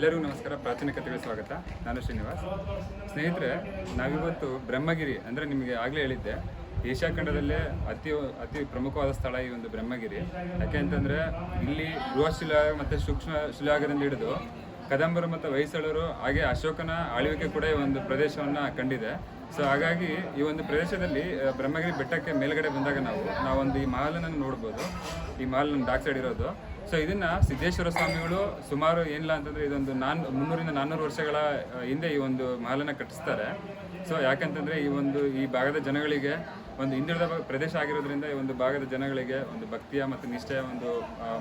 ಎಲ್ಲರಿಗೂ ನಮಸ್ಕಾರ. ಪ್ರಾಚೀನ ಕಥೆಗಳಿಗೆ ಸ್ವಾಗತ. ನಾನು ಶ್ರೀನಿವಾಸ್. ಸ್ನೇಹಿತರೆ, ನಾವಿವತ್ತು ಬ್ರಹ್ಮಗಿರಿ ಅಂದರೆ ನಿಮಗೆ ಆಗಲೇ ಹೇಳಿದ್ದೆ. ಏಷ್ಯಾ ಖಂಡದಲ್ಲೇ ಅತಿ ಅತಿ ಪ್ರಮುಖವಾದ ಸ್ಥಳ ಈ ಒಂದು ಬ್ರಹ್ಮಗಿರಿ. ಯಾಕೆ ಅಂತಂದರೆ ಇಲ್ಲಿ ಬೃಹಶಿಲ ಮತ್ತು ಸೂಕ್ಷ್ಮ ಶಿಲಾಗರಿಂದ ಹಿಡಿದು ಕದಂಬರು ಮತ್ತು ಹೊಯ್ಸಳರು, ಹಾಗೆ ಅಶೋಕನ ಆಳ್ವಿಕೆ ಕೂಡ ಈ ಒಂದು ಪ್ರದೇಶವನ್ನು ಕಂಡಿದೆ. ಸೊ ಹಾಗಾಗಿ ಈ ಒಂದು ಪ್ರದೇಶದಲ್ಲಿ ಬ್ರಹ್ಮಗಿರಿ ಬೆಟ್ಟಕ್ಕೆ ಮೇಲ್ಗಡೆ ಬಂದಾಗ ನಾವು, ನಾವೊಂದು ಈ ಮಹಲನ್ನು ನೋಡ್ಬೋದು. ಈ ಮಹಲ್ ಬ್ಯಾಕ್ ಸೈಡ್ ಇರೋದು. ಸೊ ಇದನ್ನ ಸಿದ್ದೇಶ್ವರ ಸ್ವಾಮಿಗಳು ಸುಮಾರು ಏನಿಲ್ಲ ಅಂತಂದ್ರೆ ಇದೊಂದು ನಾನ್ ಮುನ್ನೂರಿಂದ ನಾನ್ನೂರು ವರ್ಷಗಳ ಹಿಂದೆ ಈ ಒಂದು ಮಹಲನ್ನ ಕಟ್ಟಿಸ್ತಾರೆ. ಸೊ ಯಾಕಂತಂದ್ರೆ ಈ ಒಂದು ಈ ಭಾಗದ ಜನಗಳಿಗೆ ಒಂದು ಹಿಂದುಳಿದ ಪ್ರದೇಶ ಆಗಿರೋದ್ರಿಂದ ಈ ಒಂದು ಭಾಗದ ಜನಗಳಿಗೆ ಒಂದು ಭಕ್ತಿಯ ಮತ್ತು ನಿಷ್ಠೆಯ ಒಂದು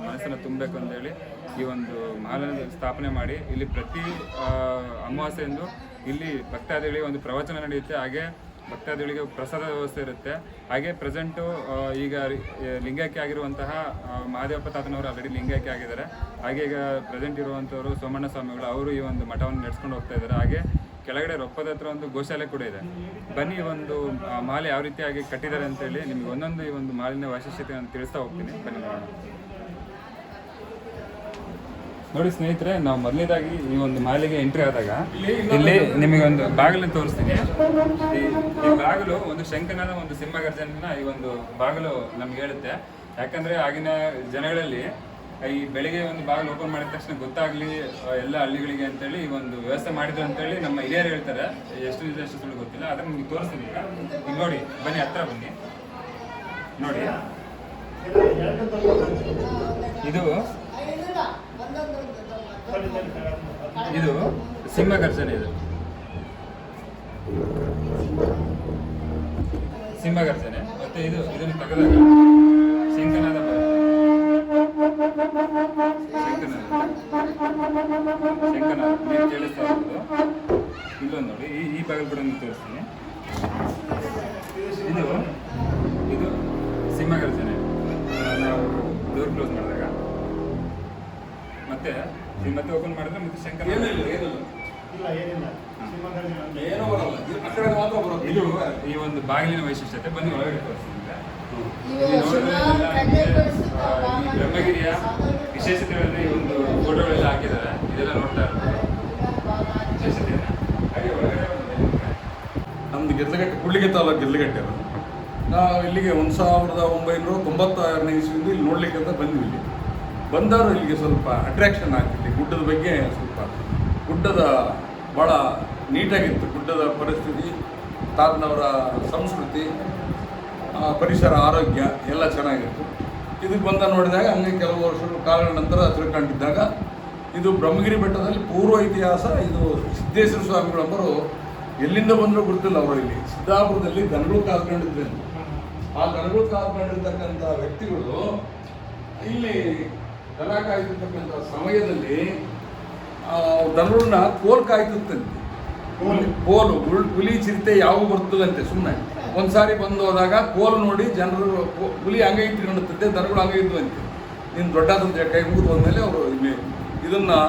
ಮನಸ್ಸನ್ನು ತುಂಬಬೇಕು ಅಂತೇಳಿ ಈ ಒಂದು ಮಹಲನ್ನು ಸ್ಥಾಪನೆ ಮಾಡಿ ಇಲ್ಲಿ ಪ್ರತಿ ಅಮಾವಾಸ್ಯೆಯಂದು ಇಲ್ಲಿ ಭಕ್ತಾದಿಗಳಿಗೆ ಒಂದು ಪ್ರವಚನ ನಡೆಯುತ್ತೆ. ಹಾಗೆ ಭಕ್ತಾದಿಗಳಿಗೆ ಪ್ರಸಾದ ವ್ಯವಸ್ಥೆ ಇರುತ್ತೆ. ಹಾಗೆ ಪ್ರೆಸೆಂಟು ಈಗ ಲಿಂಗೈಕ್ಯ ಆಗಿರುವಂತಹ ಮಹಾದೇವಪ್ಪ ತಾತನವರು ಆಲ್ರೆಡಿ ಲಿಂಗೈಕ್ಯ ಆಗಿದ್ದಾರೆ. ಹಾಗೆ ಈಗ ಪ್ರೆಸೆಂಟ್ ಇರುವಂಥವರು ಸೋಮಣ್ಣ ಸ್ವಾಮಿಗಳು, ಅವರು ಈ ಒಂದು ಮಠವನ್ನು ನಡೆಸ್ಕೊಂಡು ಹೋಗ್ತಾ ಇದ್ದಾರೆ. ಹಾಗೆ ಕೆಳಗಡೆ ರೊಪ್ಪದ ಹತ್ರ ಒಂದು ಗೋಶಾಲೆ ಕೂಡ ಇದೆ. ಬನ್ನಿ ಒಂದು ಮಾಲೆ ಯಾವ ರೀತಿಯಾಗಿ ಕಟ್ಟಿದ್ದಾರೆ ಅಂತೇಳಿ ನಿಮ್ಗೆ ಒಂದೊಂದು ಈ ಒಂದು ಮಾಲಿನ ವೈಶಿಷ್ಟ್ಯತೆ ನಾನು ತಿಳಿಸ್ತಾ ಹೋಗ್ತೀನಿ. ಬನ್ನಿ ನೋಡಿ ಸ್ನೇಹಿತರೆ ನಾವು ಮೊದಲನೇದಾಗಿ ಈ ಒಂದು ಮಾಲಿಗೆ ಎಂಟ್ರಿ ಆದಾಗ ಇಲ್ಲಿ ನಿಮಗೆ ಒಂದು ಬಾಗಿಲನ್ನು ತೋರಿಸ್ತೀನಿ. ಈ ಬಾಗಿಲು ಒಂದು ಶಂಕನಾದ ಒಂದು ಸಿಂಹಗರ್ಜನ ಈ ಒಂದು ಬಾಗಿಲು ನಮ್ಗೆ ಹೇಳುತ್ತೆ. ಯಾಕಂದ್ರೆ ಆಗಿನ ಜನಗಳಲ್ಲಿ ಈ ಬೆಳಿಗ್ಗೆ ಒಂದು ಬಾಗಿಲು ಓಪನ್ ಮಾಡಿದ ತಕ್ಷಣ ಗೊತ್ತಾಗ್ಲಿ ಎಲ್ಲ ಹಳ್ಳಿಗಳಿಗೆ ಅಂತೇಳಿ ಈ ಒಂದು ವ್ಯವಸ್ಥೆ ಮಾಡಿದ್ರು ಅಂತೇಳಿ ನಮ್ಮ ಹಿರಿಯರು ಹೇಳ್ತಾರೆ. ಎಷ್ಟು ನಿಜ ಎಷ್ಟು ಸುಳ್ಳು ಗೊತ್ತಿಲ್ಲ. ಅದನ್ನ ನಿಮ್ಗೆ ತೋರಿಸ್ತೀನಿ ಈಗ ನೋಡಿ ಬನ್ನಿ ಹತ್ರ ಬನ್ನಿ. ನೋಡಿ. ಇದು ಇದು ಸಿಂಹ ಘರ್ಷಣೆ ಇದು. ಸಿಂಹ ಘರ್ಷಣೆ. ಮತ್ತೆ ಇದು, ಇದನ್ನು ತೆಗೆದಾಗ ಶಂಕನಾದ ನೋಡಿ, ಈ ಈ ಬಾಗಿಲು ಕೂಡ ನಾನು ತೋರಿಸ್ತೀನಿ. ಇದು ಇದು ಸಿಂಹ ಗರ್ಜನೆ ನಾವು ಡೋರ್ ಕ್ಲೋಸ್ ಮಾಡಿದಾಗ. ಮತ್ತೆ ಇದು ಮತ್ತೆ ಓಪನ್ ಮಾಡಿದ್ರೆ ಮತ್ತೆ ಶಂಕರ ಏನೋ ಬರಲ್ಲ. ಆ ಕಡೆ ಮಾತ್ರ ಬರೋದು. ಇದು ಈ ಒಂದು ಬಾಗಿಲಿನ ವೈಶಿಷ್ಟ್ಯತೆ ಬನ್ನಿ ಒಳಗಡೆ ವಾಮನ ಬ್ರಹ್ಮಗಿರಿಯ ವಿಶೇಷತೆಗಳನ್ನ ಈ ಒಂದು ಫೋಟೋಗಳೆಲ್ಲ ಹಾಕಿದ್ದಾರೆ. ಇದೆಲ್ಲ ನೋಡ್ತಾ ಇರ್ತಾರೆ ವಿಶೇಷತೆ ಹಾಗೆ ಒಳಗಡೆ ನಮ್ದು ಗೆದ್ದಲಗಟ್ಟೆ ಕುಳ್ಳಿಗೆ ತಾಲೂಕು ಗೆದ್ದಲಗಟ್ಟೆ ಅದು. ನಾವು ಇಲ್ಲಿಗೆ ಒಂದು ಸಾವಿರದ ಒಂಬೈನೂರ ತೊಂಬತ್ತಾರನೇ ಇಸ್ವಿಯಿಂದ ಇಲ್ಲಿ ನೋಡ್ಲಿಕ್ಕೆ ಅಂತ ಬಂದ್ವಿ ಇಲ್ಲಿ. ಬಂದವರು ಇಲ್ಲಿಗೆ ಸ್ವಲ್ಪ ಅಟ್ರಾಕ್ಷನ್ ಆಗ್ತಿಲ್ಲಿ ಗುಡ್ಡದ ಬಗ್ಗೆ ಸ್ವಲ್ಪ ಗುಡ್ಡದ ಭಾಳ ನೀಟಾಗಿತ್ತು. ಗುಡ್ಡದ ಪರಿಸ್ಥಿತಿ ತಾತನವರ ಸಂಸ್ಕೃತಿ ಪರಿಸರ, ಆರೋಗ್ಯ ಎಲ್ಲ ಚೆನ್ನಾಗಿತ್ತು. ಇದಕ್ಕೆ ಬಂದ ನೋಡಿದಾಗ ಹಂಗೆ ಕೆಲವು ವರ್ಷಗಳ ಕಾಲಗಳ ನಂತರ ತಿಳ್ಕೊಂಡಿದ್ದಾಗ ಇದು ಬ್ರಹ್ಮಗಿರಿ ಬೆಟ್ಟದಲ್ಲಿ ಪೂರ್ವ ಇತಿಹಾಸ, ಇದು ಸಿದ್ದೇಶ್ವರ ಸ್ವಾಮಿಗಳೊಬ್ಬರು ಎಲ್ಲಿಂದ ಬಂದರೂ ಗೊತ್ತಿಲ್ಲ ಅವರು ಇಲ್ಲಿ. ಸಿದ್ದಾಪುರದಲ್ಲಿ ದನಗಳು ಕಾದ್ಕೊಂಡಿದ್ದೆ ಆ ದನಗಳು ಕಾದ್ಕೊಂಡಿರ್ತಕ್ಕಂಥ ವ್ಯಕ್ತಿಗಳು ಇಲ್ಲಿ ದನ ಕಾಯ್ತಿರ್ತಕ್ಕಂಥ ಸಮಯದಲ್ಲಿ ಆ, ದನಗಳನ್ನ ಕೋಲ್ ಕಾಯ್ತಿತ್ತಂತೆ ಕೋಲು. ಹುಲ್- ಚಿರತೆ ಯಾವ ಬರ್ತದಂತೆ ಸುಮ್ಮನೆ ಒಂದ್ಸಾರಿ ಬಂದು ಹೋದಾಗ ಕೋಲು ನೋಡಿ ಜನರು ಹುಲಿ ಹಂಗೆ ಇಟ್ಕೊಂಡಿರ್ತಂತೆ ದನಗಳು ಹಂಗೆ ಇದ್ವಂತೆ ನೀನು ದೊಡ್ಡದಂತೆ ಕೈ ಮುಗಿದು ಹೋದ್ಮೇಲೆ ಅವರು ಇದನ್ನು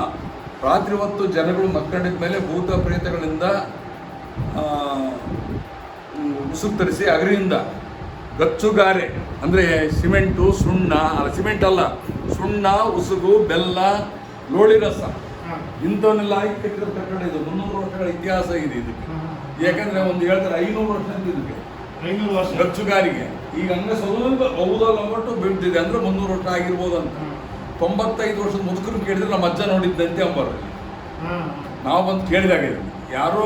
ರಾತ್ರಿ ಹೊತ್ತು ಜನಗಳು ಮಕ್ಕಳಿದ ಮೇಲೆ ಭೂತ ಪ್ರೇತಗಳಿಂದ ಉಸುಕು ತರಿಸಿ ಅಗರಿಯಿಂದ ಗಚ್ಚುಗಾರೆ ಅಂದರೆ ಸಿಮೆಂಟು ಸುಣ್ಣ ಅಲ್ಲ ಸಿಮೆಂಟ್ ಅಲ್ಲ ಸುಣ್ಣ ಉಸುಗು ಬೆಲ್ಲ ಲೋಳಿ ರಸ. ಇಂಥವನ್ನೆಲ್ಲ ಹಾಕಿ ಕಟ್ಟಿರೋ ಕಟ್ಟಡ ಇದು. ಮುನ್ನೂರು ವರ್ಷಗಳ ಇತಿಹಾಸ ಇದೆ ಇದಕ್ಕೆ. ಯಾಕಂದ್ರೆ ಒಂದು ಹೇಳ್ತಾರೆ ಐನೂರು ವರ್ಷ ಅಂತ ಇದಕ್ಕೆ. ಐನೂರು ವರ್ಷ. ಗಚ್ಚುಗಾರಿಗೆ. ಈಗ ಹಂಗೆ ಸ್ವಲ್ಪ ಹೌದಲ್ಲ ಒಟ್ಟು ಬೀಳ್ತಿದೆ ಅಂದ್ರೆ ಮುನ್ನೂರು ವರ್ಷ ಆಗಿರ್ಬೋದು ಅಂತ. ತೊಂಬತ್ತೈದು ವರ್ಷದ ಮುದುಕರು ಕೇಳಿದ್ರೆ ನಮ್ಮ ಅಜ್ಜ ನೋಡಿದ್ದಂತೆ ಅಂಬರು. ನಾವು ಬಂದು ಕೇಳಿದಾಗ. ಯಾರೋ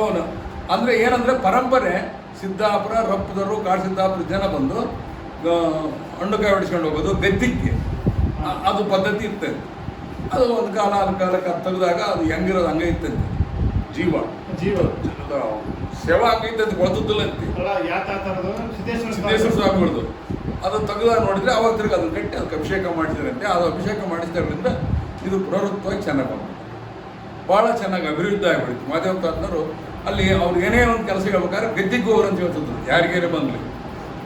ಅಂದರೆ ಏನಂದ್ರೆ ಪರಂಪರೆ ಸಿದ್ದಾಪುರ ರಪ್ಪದರು ಕಾಡು ಸಿದ್ದಾಪುರ ಜನ ಬಂದು ಹಣ್ಣು ಹಣ್ಣುಕಾಯಿ ಹೊಡಿಸ್ಕೊಂಡು ಹೋಗೋದು ಬೆತ್ತಿಕ್ಕೆ ಅದು ಪದ್ಧತಿ ಇರ್ತದೆ. ಅದು ಒಂದು ಕಾಲ ಅದು ಕಾಲಕ್ಕೆ ಅದು ತೆಗೆದಾಗ ಅದು ಹೆಂಗಿರೋದು ಹಂಗೆ ಇರ್ತದೆ. ಜೀವ. ಜೀವ. ಸೇವ ಕೊಳತದ್ದಿಲ್ಲ ಅಂತೆ. ಸಿದ್ದೇಶ್ವರ ಸಿದ್ದೇಶ್ವರ ಸ್ವಾಮಿಗಳದು ಅದು ತೆಗೆದಾಗ ನೋಡಿದ್ರೆ ಅವಾಗ ತಿರ್ಗಿ ಅದನ್ನು ಕಟ್ಟಿ ಅದಕ್ಕೆ ಅಭಿಷೇಕ ಮಾಡಿಸಿದ್ರಂತೆ. ಅದು ಅಭಿಷೇಕ ಮಾಡಿಸಿದ್ರಿಂದ ಇದು ಪ್ರವೃತ್ತವಾಗಿ ಚೆನ್ನಾಗಿ ಬಂತು. ಭಾಳ ಚೆನ್ನಾಗಿ ಅಭಿವೃದ್ಧಿ ಆಗಿಬಿಡ್ತು. ಮಾದೇವ ತಾತನವರು ಅಲ್ಲಿ ಅವ್ರು ಏನೇ ಒಂದು ಕೆಲಸ ಹೇಳ್ಬೇಕಾದ್ರೆ ಗದ್ದಿಗೆ ಅಂತ ಹೇಳ್ತಿದ್ರು. ಯಾರಿಗೇನೆ ಬಂದ್ಲಿ.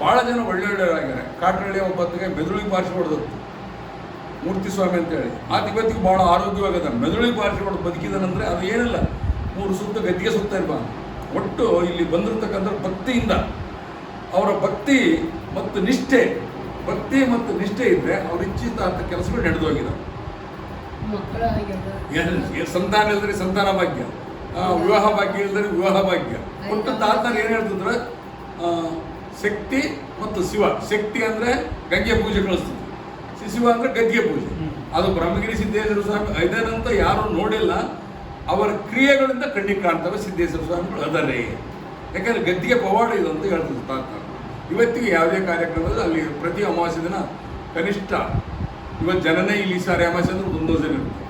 ಭಾಳ ಜನ ಒಳ್ಳೆ ಒಳ್ಳೆಯವರಾಗಿದ್ದಾರೆ ಕಾಟ್ರಳ್ಳಿ ಒಬ್ಬತ್ತಿಗೆ ಮೆದುಳಿಗೆ ಪಾರ್ಶಿ ಹೊಡೆದ್ರು. ಮೂರ್ತಿ ಸ್ವಾಮಿ ಅಂತೇಳಿ. ಆತ ಇವತ್ತಿಗೆ ಭಾಳ ಆರೋಗ್ಯವಾಗದ. ಮೆದುಳಿಗೆ ಪಾರ್ಶಿ ಹೊಡೆದು ಬದುಕಿದನಂದ್ರೆ ಅದು ಏನಿಲ್ಲ. ಮೂರು ಸುತ್ತ ಗದ್ದಿಗೆ ಸುತ್ತ ಇರ್ಬಾರ್ದು ಒಟ್ಟು ಇಲ್ಲಿ ಬಂದಿರತಕ್ಕಂಥ ಭಕ್ತಿಯಿಂದ ಅವರ ಭಕ್ತಿ ಮತ್ತು ನಿಷ್ಠೆ ಭಕ್ತಿ ಮತ್ತು ನಿಷ್ಠೆ ಇದ್ದರೆ ಅವ್ರ ಇಚ್ಛಿತ ಕೆಲಸಗಳು ನಡೆದೋಗಿದ್ದಾವೆ ಸಂತಾನ ಇಲ್ಲದ್ರೆ ಸಂತಾನ ಭಾಗ್ಯ. ಆ, ವಿವಾಹ ಭಾಗ್ಯ ಇಲ್ಲದ್ರೆ ವಿವಾಹ ಭಾಗ್ಯ. ಒಟ್ಟು ತಾತರು ಏನು ಹೇಳ್ತಿದ್ರೆ? ಆ, ಶಕ್ತಿ ಮತ್ತು ಶಿವ. ಶಕ್ತಿ ಅಂದ್ರೆ ಗಂಗೆ ಪೂಜೆ ಕಳಿಸ್ತಿದ್ರು. ಶಿವ ಅಂದ್ರೆ ಗದ್ಗೆ ಪೂಜೆ. ಅದು ಬ್ರಹ್ಮಗಿರಿ ಸಿದ್ದೇಶ್ವರ ಸ್ವಾಮಿ ಐದನಂತ ಯಾರು ನೋಡಿಲ್ಲ. ಅವರ ಕ್ರಿಯೆಗಳಿಂದ ಕಣ್ಣಿಗೆ ಕಾಣ್ತವೆ ಸಿದ್ದೇಶ್ವರ ಸ್ವಾಮಿಗಳು ಅದರೇ. ಯಾಕಂದ್ರೆ ಗದ್ದಿಗೆ ಪವಾಡ ಇದು ಅಂತ ಹೇಳ್ತದೆ ತಾತ. ಇವತ್ತಿಗೆ ಯಾವುದೇ ಕಾರ್ಯಕ್ರಮದಲ್ಲಿ ಅಲ್ಲಿ ಪ್ರತಿ ಅಮಾವಾಸ್ಯ ದಿನ ಕನಿಷ್ಠ ಇವತ್ತು ಜನನೇ ಇಲ್ಲಿ ಈ ಸಾರಿ ಅಮಾವಾಸ್ಯ ಅಂದ್ರೆ ಒಂದು ಜನ ಇರುತ್ತೆ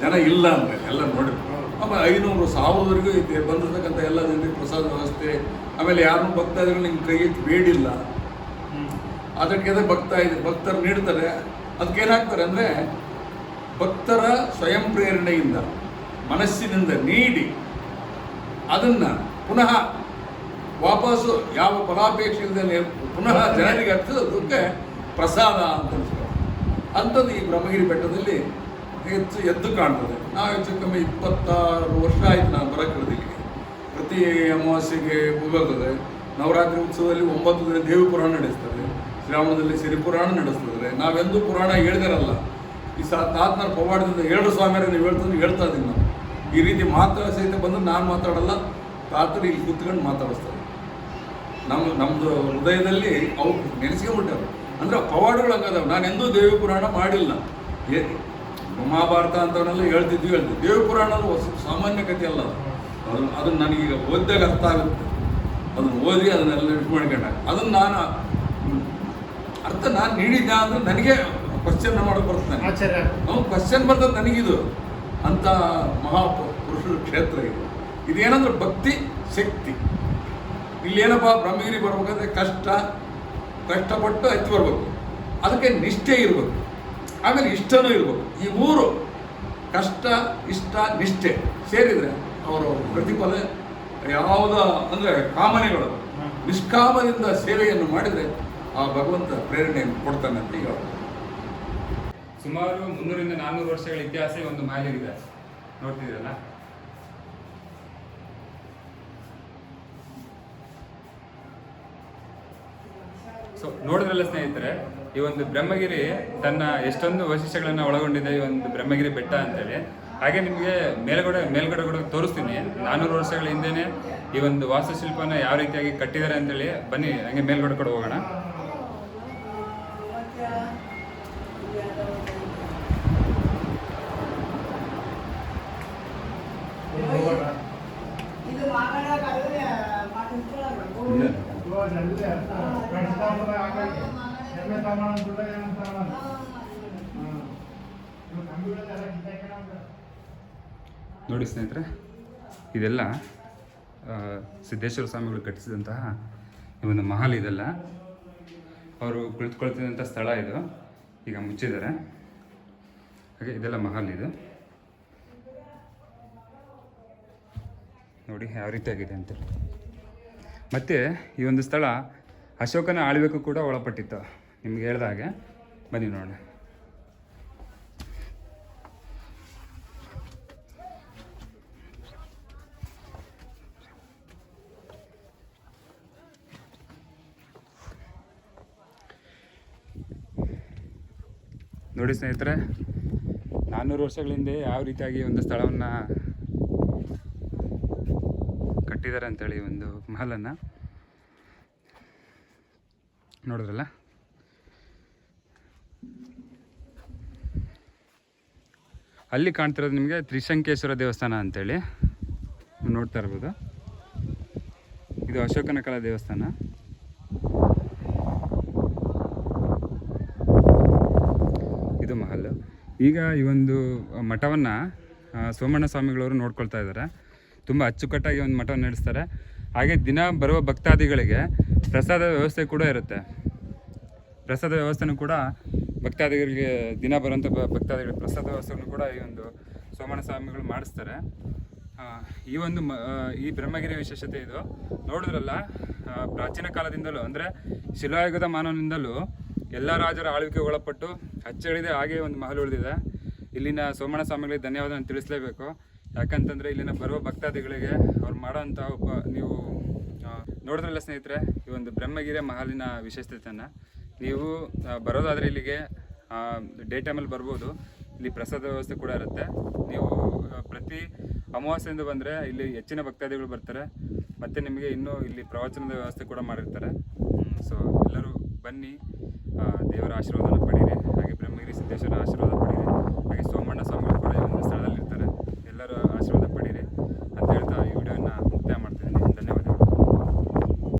ಜನ ಇಲ್ಲ ಅಂದರೆ ಎಲ್ಲ ನೋಡಿ ಆಮೇಲೆ ಐನೂರು ಸಾವಿರದವರೆಗೂ ಇದೆ, ಬಂದಿರ್ತಕ್ಕಂಥ ಎಲ್ಲ ಜನರಿಗೆ ಪ್ರಸಾದ ವ್ಯವಸ್ಥೆ. ಆಮೇಲೆ ಯಾರು ಭಕ್ತಾದಿಗಳು ನಿಮ್ಮ ಕೈ ಬೇಡಿಲ್ಲ. ಅದಕ್ಕೆ ಅದೇ ಭಕ್ತ ಭಕ್ತರು ನೀಡ್ತಾರೆ. ಅದಕ್ಕೆ ಏನಾಗ್ತಾರೆ ಅಂದರೆ, ಭಕ್ತರ ಸ್ವಯಂ ಪ್ರೇರಣೆಯಿಂದ, ಮನಸ್ಸಿನಿಂದ ನೀಡಿ, ಅದನ್ನು ಪುನಃ ವಾಪಸ್ಸು ಯಾವ ಫಲಾಪೇಕ್ಷೆ ಇಲ್ಲದೆ ಪುನಃ ಜನರಿಗೆ ಹಚ್ಚೋದಕ್ಕೆ ಪ್ರಸಾದ ಅಂತ ಅಂಥದ್ದು ಈ ಬ್ರಹ್ಮಗಿರಿ ಬೆಟ್ಟದಲ್ಲಿ ಹೆಚ್ಚು ಎದ್ದು ಕಾಣ್ತದೆ. ನಾವು ಹೆಚ್ಚು ಕಮ್ಮಿ ಇಪ್ಪತ್ತಾರು ವರ್ಷ ಆಯ್ತು ನಾನು ಬರೋಕ್ಕೆ ಇಲ್ಲಿಗೆ ಪ್ರತಿ ಅಮಾವಾಸ್ಯೆಗೆ ಮುಗಲ್ತದೆ ನವರಾತ್ರಿ ಉತ್ಸವದಲ್ಲಿ ಒಂಬತ್ತು ದಿನ ದೇವಿ ಪುರಾಣ ನಡೆಸ್ತಾರೆ ಶ್ರಾವಣದಲ್ಲಿ ಸಿರಿ ಪುರಾಣ ನಡೆಸ್ತಿದ್ದಾರೆ ನಾವೆಂದೂ ಪುರಾಣ ಹೇಳಿದಾರಲ್ಲ. ಈ ಸಾ ತಾತನ ಪವಾಡದಿಂದ ಎರಡು ಸ್ವಾಮಿಯರು ನೀವು ಹೇಳ್ತಂದ್ರೆ ಹೇಳ್ತಾ ಇದ್ದೀನಿ ನಾವು ಈ ರೀತಿ ಮಾತಾಡ ಸಹಿತ ಬಂದು ನಾನು ಮಾತಾಡಲ್ಲ, ತಾತರು ಇಲ್ಲಿ ಕೂತ್ಕೊಂಡು ಮಾತಾಡಿಸ್ತಾರೆ. ನಮ್ಮ ನಮ್ಮದು ಹೃದಯದಲ್ಲಿ ಅವು ನೆನೆಸ್ಕೊಂಡ್ಬಿಟ್ಟಾರೆ ಅಂದ್ರೆ ಪವಾಡಗಳು ಹಂಗದಾವೆ ನಾನು ಎಂದೂ ದೇವಿ ಪುರಾಣ ಮಾಡಿಲ್ಲ. ಮಹಾಭಾರತ ಅಂತವನ್ನೆಲ್ಲ ಹೇಳ್ತಿದ್ವಿ ಹೇಳ್ತಿದ್ವಿ. ದೇವಪುರಾಣ ಹೊಸ ಸಾಮಾನ್ಯ ಕಥೆ ಅಲ್ಲ ಅದು. ಅದು ಅದನ್ನ ನನಗೀಗ ಓದ್ದಾಗ ಅರ್ಥ ಆಗುತ್ತೆ. ಅದನ್ನು ಓದಿ ಅದನ್ನೆಲ್ಲ ಇದು ಮಾಡ್ಕೊಂಡಾಗ ಅದನ್ನ ನಾನು ಅರ್ಥ ನಾನು ನೀಡಿದ್ದೆ ಅಂದ್ರೆ ನನಗೆ ಕ್ವಶನ್ ಮಾಡೋಕೆ ಬರ್ತಾನೆ ಅವ್ನು ಕ್ವಶನ್ ಬರ್ತದೆ ನನಗಿದು. ಅಂತ ಮಹಾ ಪುರುಷರ ಕ್ಷೇತ್ರ ಇದು. ಇದೇನಂದ್ರೆ ಭಕ್ತಿ ಶಕ್ತಿ. ಇಲ್ಲೇನಪ್ಪ ಬ್ರಹ್ಮಗಿರಿ ಬರ್ಬೇಕಂದ್ರೆ ಕಷ್ಟ ಕಷ್ಟಪಟ್ಟು ಹತ್ತಿ ಬರ್ಬೇಕು. ಅದಕ್ಕೆ ನಿಷ್ಠೆ ಇರಬೇಕು. ಆಮೇಲೆ ಇಷ್ಟನೂ ಇರ್ಬೋದು ಈ ಮೂರು ಕಷ್ಟ, ಇಷ್ಟ, ನಿಷ್ಠೆ ಸೇರಿದರೆ ಅವರು ಪ್ರತಿಫಲ ಯಾವುದ ಅಂದರೆ ಕಾಮನೆಗಳು. ನಿಷ್ಕಾಮದಿಂದ ಸೇವೆಯನ್ನು ಮಾಡಿದರೆ ಆ ಭಗವಂತ ಪ್ರೇರಣೆಯನ್ನು ಕೊಡ್ತಾನೆ ಅಂತ ಹೇಳೋದು ಸುಮಾರು ಮುನ್ನೂರಿಂದ ನಾನ್ನೂರು ವರ್ಷಗಳ ಇತಿಹಾಸ ಒಂದು ಇದೆ ನೋಡ್ತಿದ್ದೀರಲ್ಲ? ಸೊ ನೋಡಿದ್ರಲ್ಲ ಸ್ನೇಹಿತರೆ ಈ ಒಂದು ಬ್ರಹ್ಮಗಿರಿ ತನ್ನ ಎಷ್ಟೊಂದು ವೈಶಿಷ್ಟ್ಯಗಳನ್ನು ಒಳಗೊಂಡಿದೆ ಈ ಒಂದು ಬ್ರಹ್ಮಗಿರಿ ಬೆಟ್ಟ ಅಂತೇಳಿ ಹಾಗೆ ನಿಮಗೆ ಮೇಲ್ಗಡೆ ಮೇಲ್ಗಡೆ ಕೂಡ ತೋರಿಸ್ತೀನಿ ನಾನ್ನೂರು ವರ್ಷಗಳ ಹಿಂದೆಯೇ ಈ ಒಂದು ವಾಸ್ತುಶಿಲ್ಪನ ಯಾವ ರೀತಿಯಾಗಿ ಕಟ್ಟಿದ್ದಾರೆ ಅಂತೇಳಿ ಬನ್ನಿ, ಹಂಗೆ ಮೇಲ್ಗಡೆ ಕೂಡ ಹೋಗೋಣ ಹೋಗೋಣ. ಇದು ಮಾತಾಡೋಕ್ಕಾಗದೆ ಮಾತಾಡ್ಕೊಳ್ಳೋದು. ಇಲ್ಲ. ಇವಾಗ ಅಲ್ಲೇ ಅರ್ಥ. ಕಷ್ಟಪಡ ಹಾಗಾಗಿ. ನೋಡಿ ಸ್ನೇಹಿತರೆ, ಇದೆಲ್ಲ ಸಿದ್ದೇಶ್ವರ ಸ್ವಾಮಿಗಳು ಕಟ್ಟಿಸಿದಂತಹ ಒಂದು ಮಹಲ್ ಇದೆಲ್ಲ. ಅವರು ಕುಳಿತುಕೊಳ್ತಿದ್ದಂಥ ಸ್ಥಳ ಇದು. ಈಗ ಮುಚ್ಚಿದ್ದಾರೆ. ಹಾಗೆ ಇದೆಲ್ಲ ಮಹಲ್ ಇದು. ನೋಡಿ, ಯಾವ ರೀತಿಯಾಗಿದೆ ಅಂತೇಳಿ ಮತ್ತು ಈ ಒಂದು ಸ್ಥಳ ಅಶೋಕನ ಆಳ್ವಿಕೆ ಕೂಡ ಒಳಪಟ್ಟಿತ್ತು. ನಿಮ್ಗೆ ಹೇಳ್ದ ಹಾಗೆ ಬನ್ನಿ ನೋಡಿ ನೋಡಿ ಸ್ನೇಹಿತರೆ, ನಾನ್ನೂರು ವರ್ಷಗಳ ಹಿಂದೆ ಯಾವ ರೀತಿಯಾಗಿ ಒಂದು ಸ್ಥಳವನ್ನು ಕಟ್ಟಿದ್ದಾರೆ ಅಂತೇಳಿ ಒಂದು ಮಹಲನ್ನು ನೋಡಿದ್ರಲ್ಲ? ಅಲ್ಲಿ ಕಾಣ್ತಿರೋದು ನಿಮಗೆ ತ್ರಿಶಂಕೇಶ್ವರ ದೇವಸ್ಥಾನ ಅಂತೇಳಿ. ನೋಡ್ತಾ ಇರ್ಬೋದು. ಇದು ಅಶೋಕನ ಕಲಾ ದೇವಸ್ಥಾನ. ಇದು ಮಹಲ್. ಈಗ ಈ ಒಂದು ಮಠವನ್ನು ಸೋಮಣ್ಣ ಸ್ವಾಮಿಗಳವರು ನೋಡ್ಕೊಳ್ತಾ ಇದ್ದಾರೆ. ತುಂಬ ಅಚ್ಚುಕಟ್ಟಾಗಿ ಒಂದು ಮಠವನ್ನು ನಡೆಸ್ತಾರೆ. ಹಾಗೆ ದಿನ ಬರುವ ಭಕ್ತಾದಿಗಳಿಗೆ ಪ್ರಸಾದ ವ್ಯವಸ್ಥೆ ಕೂಡ ಇರುತ್ತೆ. ಪ್ರಸಾದ ವ್ಯವಸ್ಥೆನೂ ಕೂಡ ಭಕ್ತಾದಿಗಳಿಗೆ ದಿನ ಬರುವಂಥ ಭಕ್ತಾದಿಗಳಿಗೆ ಪ್ರಸಾದ ವ್ಯವಸ್ಥೆಯನ್ನು ಕೂಡ ಈ ಒಂದು ಸೋಮಣ್ಣ ಸ್ವಾಮಿಗಳು ಮಾಡಿಸ್ತಾರೆ. ಈ ಒಂದು ಈ ಬ್ರಹ್ಮಗಿರಿ ವಿಶೇಷತೆ ಇದು. ನೋಡಿದ್ರಲ್ಲ ಪ್ರಾಚೀನ ಕಾಲದಿಂದಲೂ, ಅಂದರೆ ಶಿಲಾಯುಗದ ಮಾನವನಿಂದಲೂ ಎಲ್ಲ ರಾಜರ ಆಳ್ವಿಕೆ ಒಳಪಟ್ಟು ಅಚ್ಚಳಿದೆ ಹಾಗೆ ಒಂದು ಮಹಲ್ ಉಳಿದಿದೆ. ಇಲ್ಲಿನ ಸೋಮಣ್ಣ ಸ್ವಾಮಿಗಳಿಗೆ ಧನ್ಯವಾದ ತಿಳಿಸಲೇಬೇಕು. ಯಾಕಂತಂದರೆ ಇಲ್ಲಿನ ಬರುವ ಭಕ್ತಾದಿಗಳಿಗೆ ಅವ್ರು ಮಾಡೋಂಥ ಒಬ್ಬ ನೀವು ನೋಡಿದ್ರಲ್ಲ ಸ್ನೇಹಿತರೆ, ಈ ಒಂದು ಬ್ರಹ್ಮಗಿರಿ ಮಹಲಿನ ವಿಶೇಷತೆಯನ್ನು. ನೀವು ಬರೋದಾದರೆ ಇಲ್ಲಿಗೆ ಡೇ ಟೈಮಲ್ಲಿ ಬರ್ಬೋದು. ಇಲ್ಲಿ ಪ್ರಸಾದ ವ್ಯವಸ್ಥೆ ಕೂಡ ಇರುತ್ತೆ. ನೀವು ಪ್ರತಿ ಅಮಾವಾಸ್ಯೆಯಿಂದ ಬಂದರೆ ಇಲ್ಲಿ ಹೆಚ್ಚಿನ ಭಕ್ತಾದಿಗಳು ಬರ್ತಾರೆ. ಮತ್ತು ನಿಮಗೆ ಇನ್ನೂ ಇಲ್ಲಿ ಪ್ರವಚನದ ವ್ಯವಸ್ಥೆ ಕೂಡ ಮಾಡಿರ್ತಾರೆ. ಸೊ ಎಲ್ಲರೂ ಬನ್ನಿ. ದೇವರ ಆಶೀರ್ವಾದನ ಪಡೀರಿ. ಹಾಗೆ ಬ್ರಹ್ಮಗಿರಿ ಸಿದ್ದೇಶ್ವರ ಆಶೀರ್ವಾದ ಪಡೀರಿ.